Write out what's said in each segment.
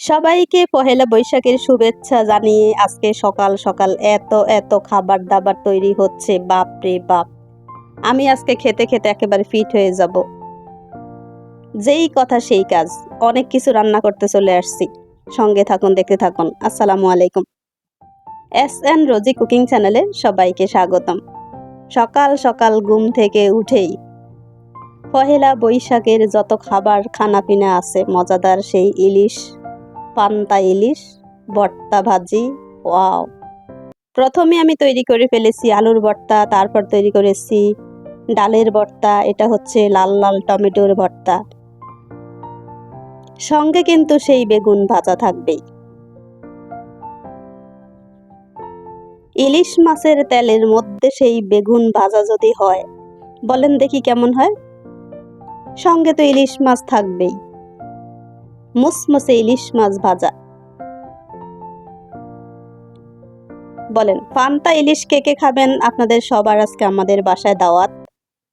সবাইকে পহেলা বৈশাখের শুভেচ্ছা জানিয়ে আজকে সকাল সকাল এত এত খাবার দাবার তৈরি হচ্ছে বাপ রে বাপ। আমি আজকে খেতে খেতে একেবারে ফিট হয়ে যাব। যেই কথা সেই কাজ। অনেক কিছু রান্না করতে চলে আসছি। সঙ্গে থাকুন, দেখতে থাকুন। আসসালামু আলাইকুম। এস এন রোজি কুকিং চ্যানেলে সবাইকে স্বাগতম। সকাল সকাল ঘুম থেকে উঠেই পহেলা বৈশাখের যত খাবার, খানাপিনা আছে, মজাদার সেই ইলিশ পান্তা ইলিশ, ভর্তা ভাজি, ওয়াও। প্রথমে আমি তৈরি করে ফেলেছি আলুর ভর্তা, তারপর তৈরি করেছি ডালের ভর্তা, এটা হচ্ছে লাল লাল টমেটোর ভর্তা। সঙ্গে কিন্তু সেই বেগুন ভাজা থাকবেই। ইলিশ মাছের তেলের মধ্যে সেই বেগুন ভাজা যদি হয়, বলেন দেখি কেমন হয়। সঙ্গে তো ইলিশ মাছ থাকবেই। মুসমুসে ইলিশ মাছ ভাজা। বলেন, পান্তা ইলিশ কে কে খাবেন? আপনাদের সবার আজকে আমাদের বাসায় দাওয়াত।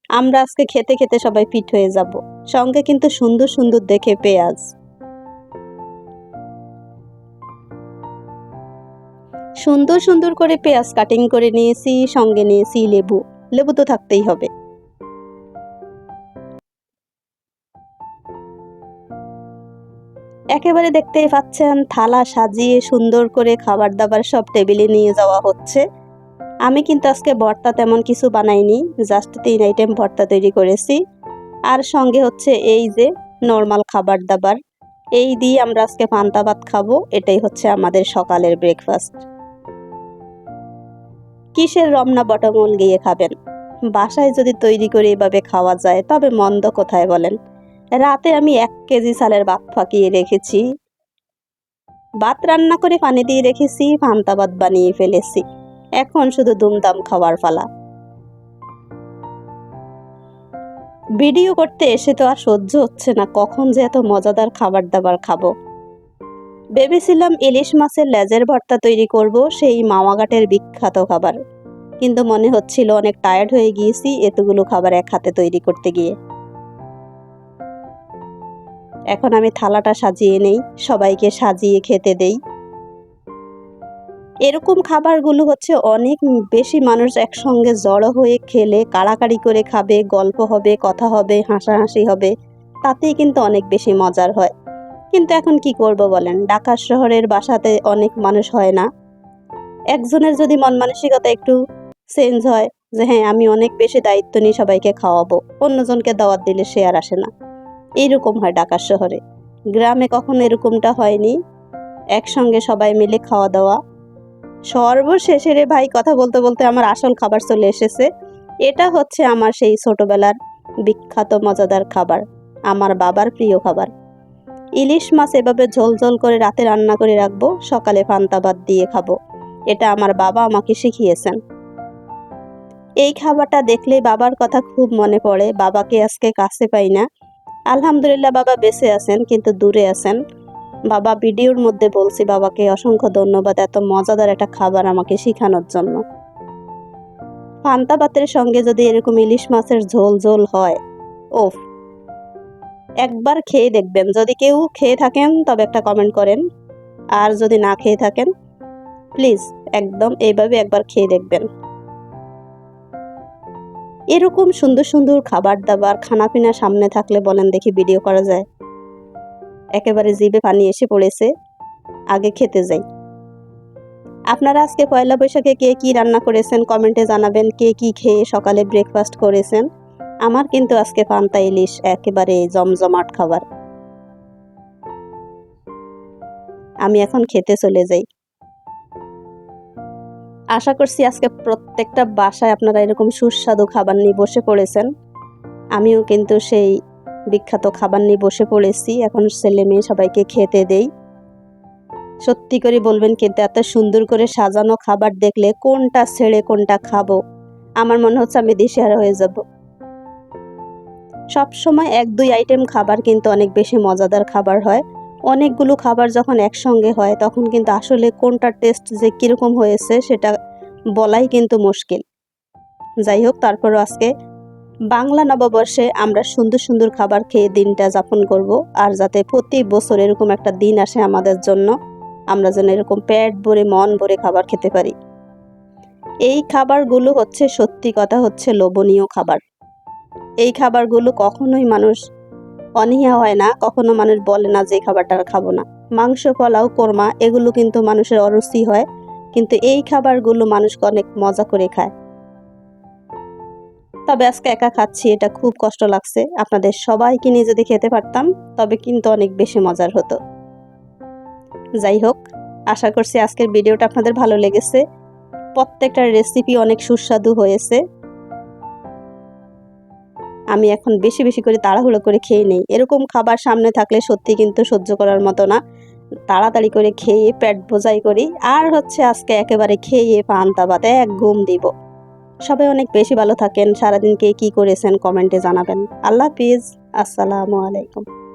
আমরা আজকে খেতে খেতে সবাই ফিট হয়ে যাব। সঙ্গে কিন্তু সুন্দর সুন্দর দেখে পেঁয়াজ। সুন্দর সুন্দর করে পেঁয়াজ কাটিং করে নিয়েছি, সঙ্গে নিয়েছি লেবু। লেবু তো থাকতেই হবে। একেবারে দেখতেই পাচ্ছেন, থালা সাজিয়ে সুন্দর করে খাবার দাবার সব টেবিলে নিয়ে যাওয়া হচ্ছে। আমি কিন্তু আজকে ভর্তা তেমন কিছু বানাইনি জাস্ট তিন আইটেম ভর্তা তৈরি করেছি। আর সঙ্গে হচ্ছে এই যে নর্মাল খাবার দাবার এই দিয়ে আমরা আজকে পান্তা ভাত খাব, এটাই হচ্ছে আমাদের সকালের ব্রেকফাস্ট কিসের রমনা বটমূল গিয়ে খাবেন? বাসায় যদি তৈরি করে এভাবে খাওয়া যায়, তবে মন্দ কোথায় বলেন? রাতে আমি এক কেজি চালের ভাত ফাঁকিয়ে রেখেছি। ভাত রান্না করে পানি দিয়ে রেখেছি পান্তা ভাত বানিয়ে ফেলেছি। এখন শুধু দুমদাম খাওয়ার পালা। ভিডিও করতে এসে তো আর সহ্য হচ্ছে না, কখন যে এত মজাদার খাবার দাবার খাব। ভেবেছিলাম ইলিশ মাছের লেজের ভর্তা তৈরি করব, সেই মামাঘাটের বিখ্যাত খাবার। কিন্তু মনে হচ্ছিল অনেক টায়ার্ড হয়ে গিয়েছি, এতগুলো খাবার এক হাতে তৈরি করতে গিয়ে। এখন আমি থালাটা সাজিয়ে নেই, সবাইকে সাজিয়ে খেতে দেই। এরকম খাবারগুলো হচ্ছে অনেক বেশি মানুষ একসঙ্গে জড়ো হয়ে খেলে, কাড়াকাড়ি করে খাবে, গল্প হবে, কথা হবে, হাসাহাসি হবে, তাতেই কিন্তু অনেক বেশি মজার হয়। কিন্তু এখন কি করব বলেন? ঢাকা শহরের বাসাতে অনেক মানুষ হয় না। একজনের যদি মন মানসিকতা একটু চেঞ্জ হয় যে হ্যাঁ আমি অনেক বেশি দায়িত্ব নিয়ে সবাইকে খাওয়াবো, অন্যজনকে দাওয়াত দিলে সে আর আসে না। এইরকম হয় ঢাকা শহরে। গ্রামে কখনো এরকমটা হয়নি। একসঙ্গে সবাই মিলে খাওয়া দাওয়া সর্বশেষে রে ভাই কথা বলতে বলতে আমার আসল খাবার চলে এসেছে। এটা হচ্ছে আমার সেই ছোটবেলার বিখ্যাত, মজাদার খাবার, আমার বাবার প্রিয় খাবার। ইলিশ মাছ এভাবে ঝোল ঝোল করে রাতে রান্না করে রাখব, সকালে ভাত দিয়ে খাব। এটা আমার বাবা আমাকে শিখিয়েছেন। এই খাবারটা দেখলেই বাবার কথা খুব মনে পড়ে। বাবাকে আজকে কাছে পাই না। আলহামদুলিল্লাহ বাবা বেঁচে আছেন, কিন্তু দূরে আছেন। বাবা ভিডিওর মধ্যে বলছি, বাবাকে অসংখ্য ধন্যবাদ, এত মজাদার একটা খাবার আমাকে শেখানোর জন্য। পান্তা ভাতের সঙ্গে যদি এরকম ইলিশ মাছের ঝোল ঝোল হয়, ওফ। একবার খেয়ে দেখবেন। যদি কেউ খেয়ে থাকেন, তবে একটা কমেন্ট করেন। আর যদি না খেয়ে থাকেন প্লিজ একদম এইভাবে একবার খেয়ে দেখবেন। এরকম সুন্দর সুন্দর খাবার দাবার, খানাপিনা সামনে থাকলে বলেন দেখি ভিডিও করা যায়। একেবারে জিভে পানি এসে পড়েছে, আগে খেতে যাই। আপনারা আজকে পয়লা বৈশাখে কে কি রান্না করেছেন কমেন্টে জানাবেন, কে কি খেয়ে সকালে ব্রেকফাস্ট করেছেন। আমার কিন্তু আজকে পান্তা ইলিশ একেবারে জমজমাট খাবার। আমি এখন খেতে চলে যাই। আশা করছি আজকে প্রত্যেকটা বাসায় আপনারা এরকম সুস্বাদু খাবার নিয়ে বসে পড়েছেন। আমিও কিন্তু সেই বিখ্যাত খাবার নিয়ে বসে পড়েছি। এখন ছেলে মেয়ে সবাইকে খেতে দেই। সত্যি করে বলবেন কিন্তু এত সুন্দর করে সাজানো খাবার দেখলে কোনটা ছেড়ে কোনটা খাব? আমার মনে হচ্ছে আমি দিশেহারা হয়ে যাব। সব সময় এক দুই আইটেম খাবার কিন্তু অনেক বেশি মজাদার খাবার হয়। অনেকগুলো খাবার যখন একসঙ্গে হয়, তখন কিন্তু আসলে কোনটার টেস্ট যে কীরকম হয়েছে সেটা বলাই কিন্তু মুশকিল। যাই হোক, তারপরও আজকে বাংলা নববর্ষে আমরা সুন্দর সুন্দর খাবার খেয়ে দিনটা যাপন করব, আর যাতে প্রতি বছর এরকম একটা দিন আসে আমাদের জন্য, আমরা যেন এরকম পেট ভরে, মন ভরে খাবার খেতে পারি। এই খাবারগুলো হচ্ছে সত্যি কথা হচ্ছে লোভনীয় খাবার। এই খাবারগুলো কখনোই মানুষ অনীহা হয় না, কখনো মানুষ বলে না যে এই খাবারটা খাব না। মাংস, পোলাও, কোরমা, এগুলো কিন্তু মানুষের অরুচি হয়, কিন্তু এই খাবারগুলো মানুষকে অনেক মজা করে খায়। তবে আজকে একা খাচ্ছি, এটা খুব কষ্ট লাগছে। আপনাদের সবাইকে নিয়ে যদি খেতে পারতাম, তবে কিন্তু অনেক বেশি মজার হতো। যাই হোক, আশা করছি আজকের ভিডিওটা আপনাদের ভালো লেগেছে। প্রত্যেকটা রেসিপি অনেক সুস্বাদু হয়েছে। আমি এখন বেশি বেশি করে তাড়াহুড়ো করে খেয়ে নেই। এরকম খাবার সামনে থাকলে সত্যি কিন্তু সহ্য করার মতো না। তাড়াতাড়ি করে খেয়ে পেট বোঝাই করি। আর হচ্ছে আজকে একেবারে খেয়ে পান্তা ভাত এক ঘুম দিব। সবাই অনেক বেশি ভালো থাকেন। সারাদিনকে কি করেছেন কমেন্টে জানাবেন। আল্লাহ হাফিজ। আসসালামু আলাইকুম।